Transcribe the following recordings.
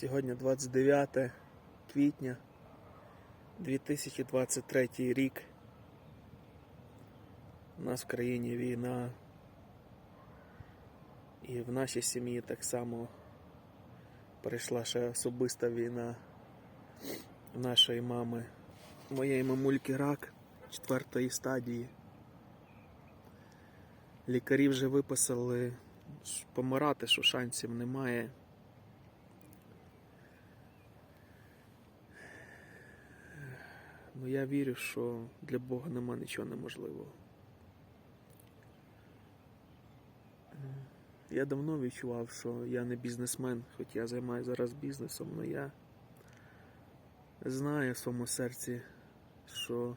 Сьогодні 29 квітня 2023 рік. У нас в країні війна. І в нашій сім'ї так само прийшла ще особиста війна нашої мами. Моєї мамульки рак четвертої стадії. Лікарі вже виписали помирати, що шансів немає. Ну я вірю, що для Бога нема нічого неможливого. Я давно відчував, що я не бізнесмен, хоч я займаюся зараз бізнесом, але я знаю в своєму серці, що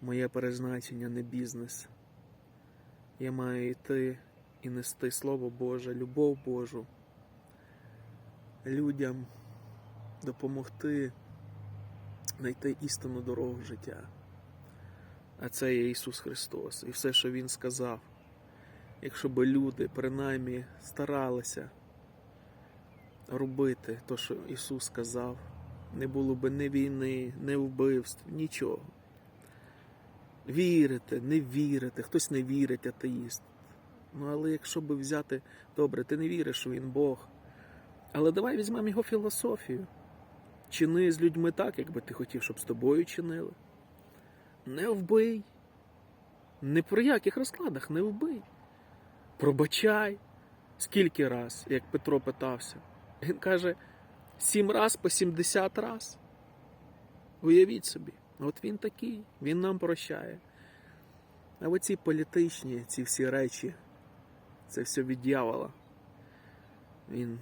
моє призначення не бізнес. Я маю йти і нести Слово Боже, любов Божу, людям допомогти знайти істинну дорогу життя. А це є Ісус Христос. І все, що Він сказав. Якщо би люди принаймні старалися робити те, що Ісус сказав, не було б ні війни, ні вбивств, нічого. Вірите, не вірите, хтось не вірить, атеїст. Ну, але якщо би взяти, добре, ти не віриш, що він Бог. Але давай візьмемо його філософію. Чини з людьми так, якби ти хотів, щоб з тобою чинили. Не вбий. Не про яких розкладах не вбий. Пробачай. Скільки раз, як Петро питався. Він каже, сім раз по сімдесят раз. Уявіть собі, от він такий, він нам прощає. А оці політичні, ці всі речі, це все від дьявола. Він,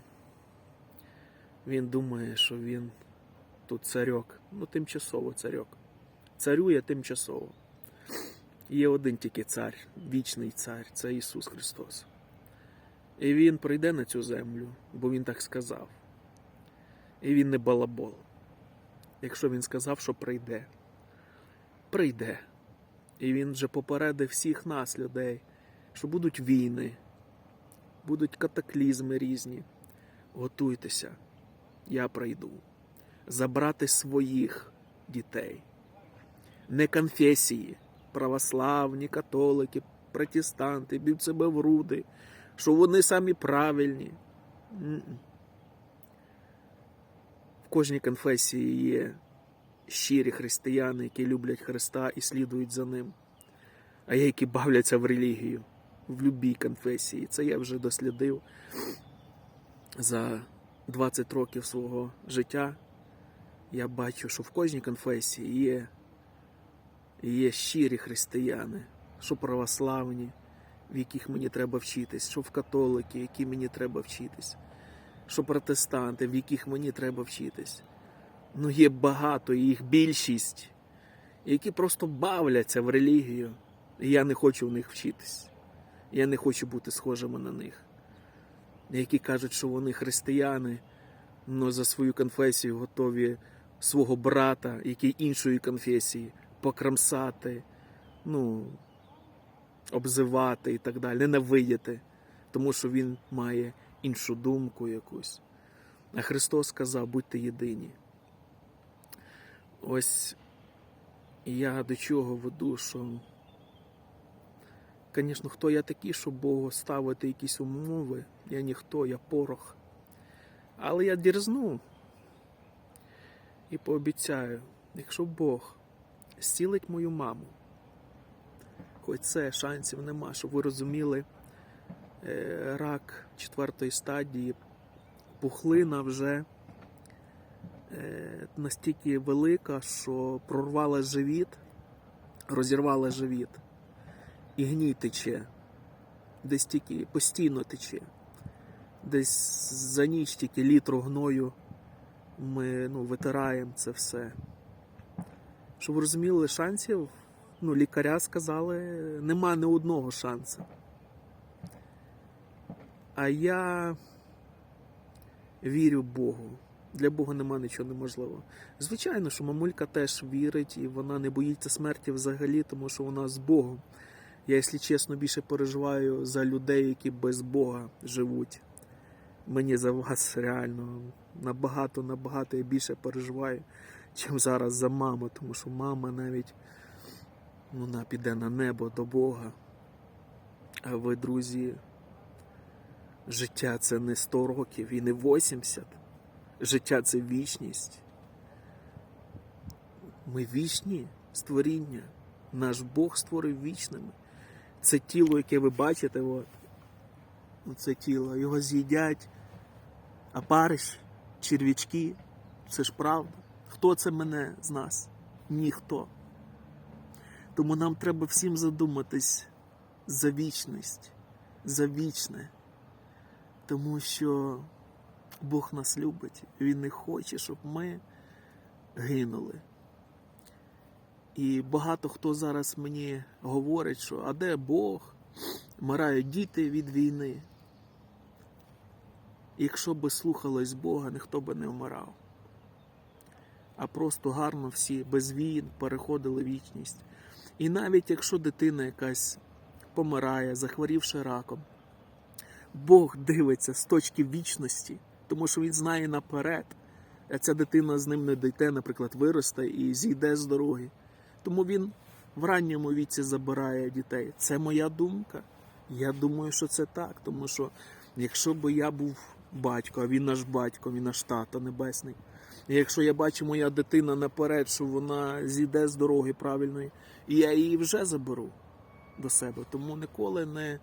він думає, що він тут царьок. Ну, тимчасово царьок. Царює тимчасово. Є один тільки цар, вічний цар, це Ісус Христос. І Він прийде на цю землю, бо Він так сказав. І Він не балабол. Якщо Він сказав, що прийде, прийде. І Він вже попередив всіх нас, людей, що будуть війни, будуть катаклізми різні. Готуйтеся, я прийду. Забрати своїх дітей, не конфесії, православні, католики, протестанти, б'ють себе в груди, що вони самі правильні. В кожній конфесії є щирі християни, які люблять Христа і слідують за ним, а є, які бавляться в релігію, в любій конфесії. Це я вже дослідив за 20 років свого життя. Я бачу, що в кожній конфесії є, є щирі християни, що православні, в яких мені треба вчитись, що в католики, які мені треба вчитись, що протестанти, в яких мені треба вчитись. Ну, є багато, їх більшість, які просто бавляться в релігію. І я не хочу в них вчитись. Я не хочу бути схожими на них. Які кажуть, що вони християни, але за свою конфесію готові свого брата, який іншої конфесії, покрамсати, ну, обзивати і так далі, ненавидіти, тому що він має іншу думку якусь. А Христос сказав, будьте єдині. Ось я до чого веду, що, звісно, хто я такий, щоб Богу ставити якісь умови, я ніхто, я порох. Але я дірзну і пообіцяю, якщо Бог зцілить мою маму, хоч це шансів нема, щоб ви розуміли, е, рак четвертої стадії, пухлина вже е, настільки велика, що прорвала живіт, розірвала живіт, і гній тече, десь тільки постійно тече. Десь за ніч тільки літру гною ми ну, витираємо це все. Щоб ви розуміли, шансів, ну, лікаря сказали, нема ні одного шансу. А я вірю Богу. Для Бога нема нічого неможливого. Звичайно, що мамулька теж вірить і вона не боїться смерті взагалі, тому що вона з Богом. Я, якщо чесно, більше переживаю за людей, які без Бога живуть. Мені за вас реально набагато, набагато я більше переживаю, чим зараз за маму, тому що мама навіть ну, вона піде на небо до Бога. А ви, друзі, життя це не 100 років і не 80. Життя це вічність. Ми вічні створіння. Наш Бог створив вічними. Це тіло, яке ви бачите, от, це тіло, його з'їдять опариші, черв'ячки. Це ж правда. Хто це мене з нас? Ніхто. Тому нам треба всім задуматись за вічність, за вічне. Тому що Бог нас любить, Він не хоче, щоб ми гинули. І багато хто зараз мені говорить, що а де Бог? Вмирають діти від війни. Якщо би слухалось Бога, ніхто би не вмирав. А просто гарно всі без війн переходили вічність. І навіть якщо дитина якась помирає, захворівши раком, Бог дивиться з точки вічності, тому що він знає наперед, а ця дитина з ним не дійде, наприклад, виросте і зійде з дороги. Тому він в ранньому віці забирає дітей. Це моя думка. Я думаю, що це так. Тому що якщо би я був батько, а він наш батько, він наш тато небесний. І якщо я бачу моя дитина наперед, що вона зійде з дороги правильної, і я її вже заберу до себе. Тому ніколи не,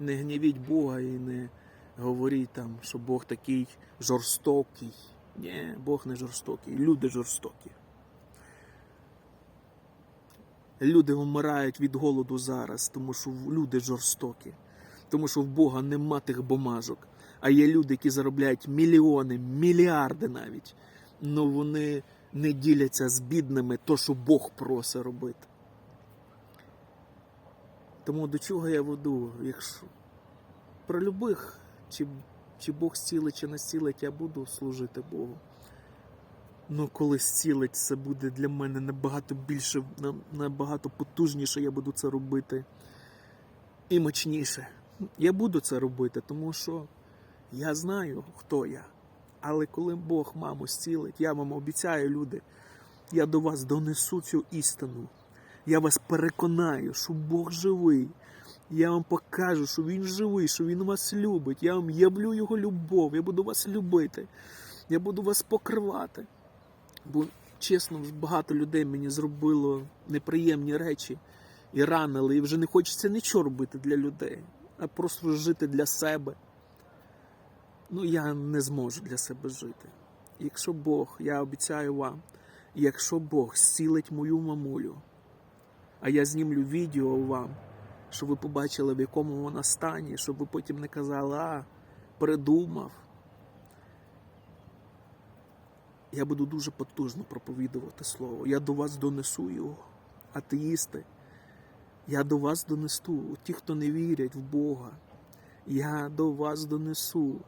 не гнівіть Бога і не говоріть там, що Бог такий жорстокий. Ні, Бог не жорстокий, люди жорстокі. Люди вмирають від голоду зараз, тому що люди жорстокі, тому що в Бога нема тих бумажок. А є люди, які заробляють мільйони, мільярди навіть. але вони не діляться з бідними то, що Бог просить робити. Тому до чого я веду, якщо про любих, чи, чи Бог зцілить, чи не зцілить, я буду служити Богу. Ну, коли зцілить, це буде для мене набагато більше, набагато потужніше я буду це робити. І мощніше. Я буду це робити, тому що я знаю, хто я. Але коли Бог маму зцілить, я вам обіцяю, люди, я до вас донесу цю істину. Я вас переконаю, що Бог живий. Я вам покажу, що Він живий, що Він вас любить. Я вам явлю Його любов, я буду вас любити. Я буду вас покривати. Бо, чесно, багато людей мені зробило неприємні речі і ранили, і вже не хочеться нічого робити для людей, а просто жити для себе. Ну, я не зможу для себе жити. Якщо Бог, я обіцяю вам, якщо Бог зцілить мою мамулю, а я знімлю відео вам, щоб ви побачили, в якому вона стані, щоб ви потім не казали, а, придумав. Я буду дуже потужно проповідувати слово. Я до вас донесу його, атеїсти. Я до вас донесу, ті, хто не вірять в Бога. Я до вас донесу.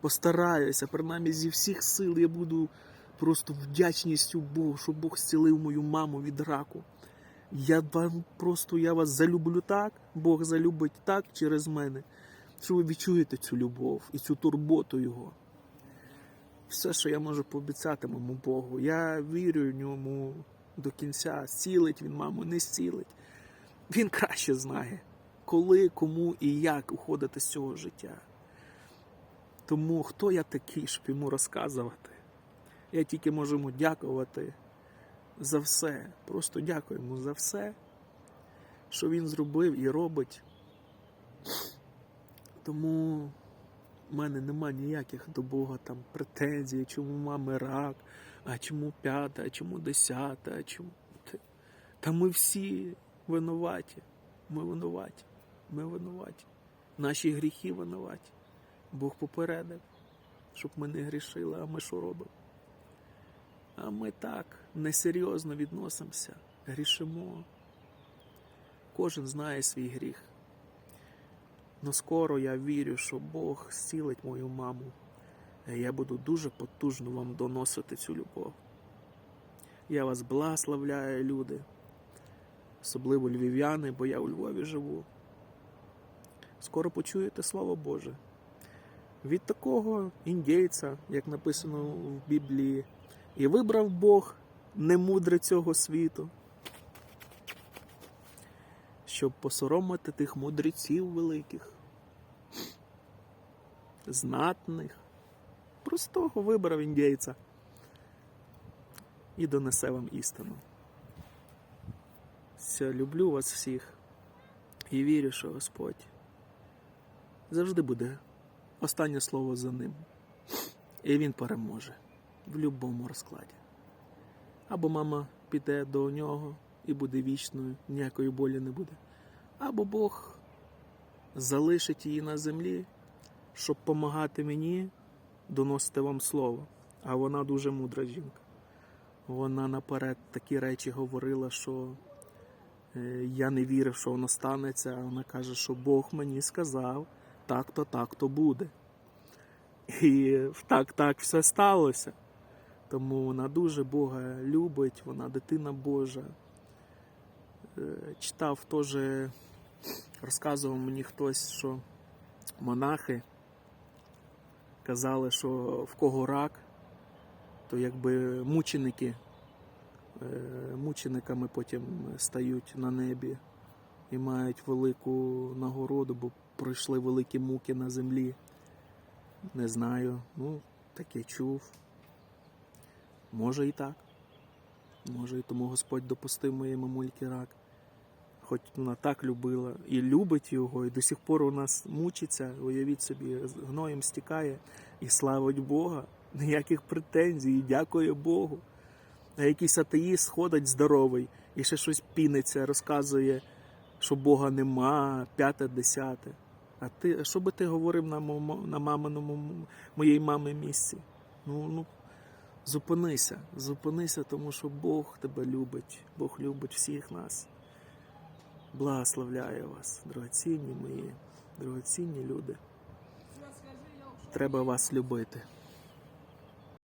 Постараюся, принаймні зі всіх сил я буду просто вдячністю Богу, що Бог зцілив мою маму від раку. Я вам просто я вас залюблю так, Бог залюбить так через мене, що ви відчуєте цю любов і цю турботу Його. Все, що я можу пообіцяти моєму Богу, я вірю в ньому до кінця. Зцілить він, маму, не зцілить. Він краще знає, коли, кому і як уходити з цього життя. Тому хто я такий, щоб йому розказувати? Я тільки можу йому дякувати за все. Просто дякую йому за все, що він зробив і робить. Тому в мене нема ніяких до Бога там претензій, чому мами рак, а чому п'ята, а чому десята, а чому. Та- ми всі винуваті. Ми винуваті. Ми винуваті. Наші гріхи винуваті. Бог попередив, щоб ми не грішили, а ми що робимо? А ми так несерйозно відносимося, грішимо. Кожен знає свій гріх. Но скоро я вірю, що Бог зцілить мою маму. Я буду дуже потужно вам доносити цю любов. Я вас благословляю, люди, особливо львів'яни, бо я у Львові живу. Скоро почуєте Слово Боже. Від такого індійця, як написано в Біблії, і вибрав Бог немудре цього світу, щоб посоромити тих мудреців великих, знатних. Простого вибрав індійця і донесе вам істину. Все, люблю вас всіх і вірю, що Господь завжди буде останнє слово за ним. І він переможе в будь-якому розкладі. Або мама піде до нього і буде вічною, ніякої болі не буде. Або Бог залишить її на землі, щоб допомагати мені доносити вам слово. А вона дуже мудра жінка. Вона наперед такі речі говорила, що е, я не вірив, що воно станеться. А вона каже, що Бог мені сказав, так-то, так-то буде. І так, так все сталося. Тому вона дуже Бога любить, вона дитина Божа. Е, Читав теж, розказував мені хтось, що монахи казали, що в кого рак, то якби мученики, е, мучениками потім стають на небі і мають велику нагороду, бо пройшли великі муки на землі. Не знаю, ну, таке чув. Може і так. Може, і тому Господь допустив моєї мамульки рак. Хоч вона так любила і любить його, і до сих пор у нас мучиться, уявіть собі, гноєм стікає і славить Бога. Ніяких претензій, і дякує Богу. А якийсь атеїст ходить здоровий і ще щось піниться, розказує, що Бога нема, п'яте, десяте. А ти, що би ти говорив на, на маминому, моєї мами місці? Ну, ну, зупинися, зупинися, тому що Бог тебе любить, Бог любить всіх нас. Благословляю вас, дорогоцінні мої, дорогоцінні люди. Треба вас любити.